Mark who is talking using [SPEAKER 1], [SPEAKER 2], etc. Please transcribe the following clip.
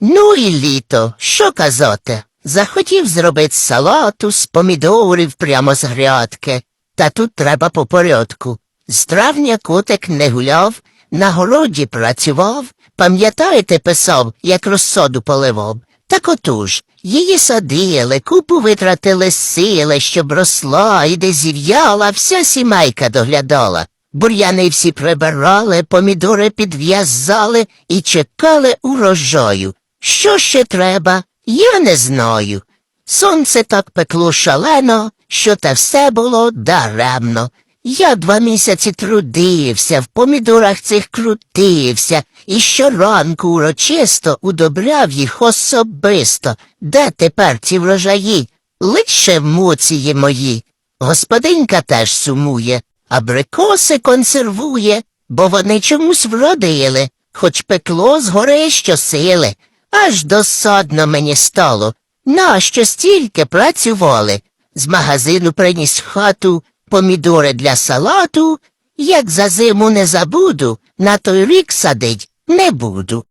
[SPEAKER 1] Ну і літо, що казати? Захотів зробити салату з помідорів прямо з грядки. Та тут треба по порядку. З травня котик не гуляв, на городі працював. Пам'ятаєте, писав, як розсоду поливав? Так отож, її садили, купу витратили сили, щоб росла і де зів'яла, вся сімейка доглядала. Бур'яни всі прибирали, помідори підв'язали і чекали урожаю. Що ще треба? Я не знаю. Сонце так пекло шалено, що те все було даремно. Я два місяці трудився, в помідорах цих крутився, і щоранку урочисто удобряв їх особисто. Де тепер ці врожаї? Лише моції мої. Господинька теж сумує, абрикоси консервує, бо вони чомусь вродили, хоч пекло згори щосили. Аж досадно мені стало. Нащо стільки працювали? З магазину приніс хату помідори для салату. Як за зиму не забуду, на той рік садить не буду.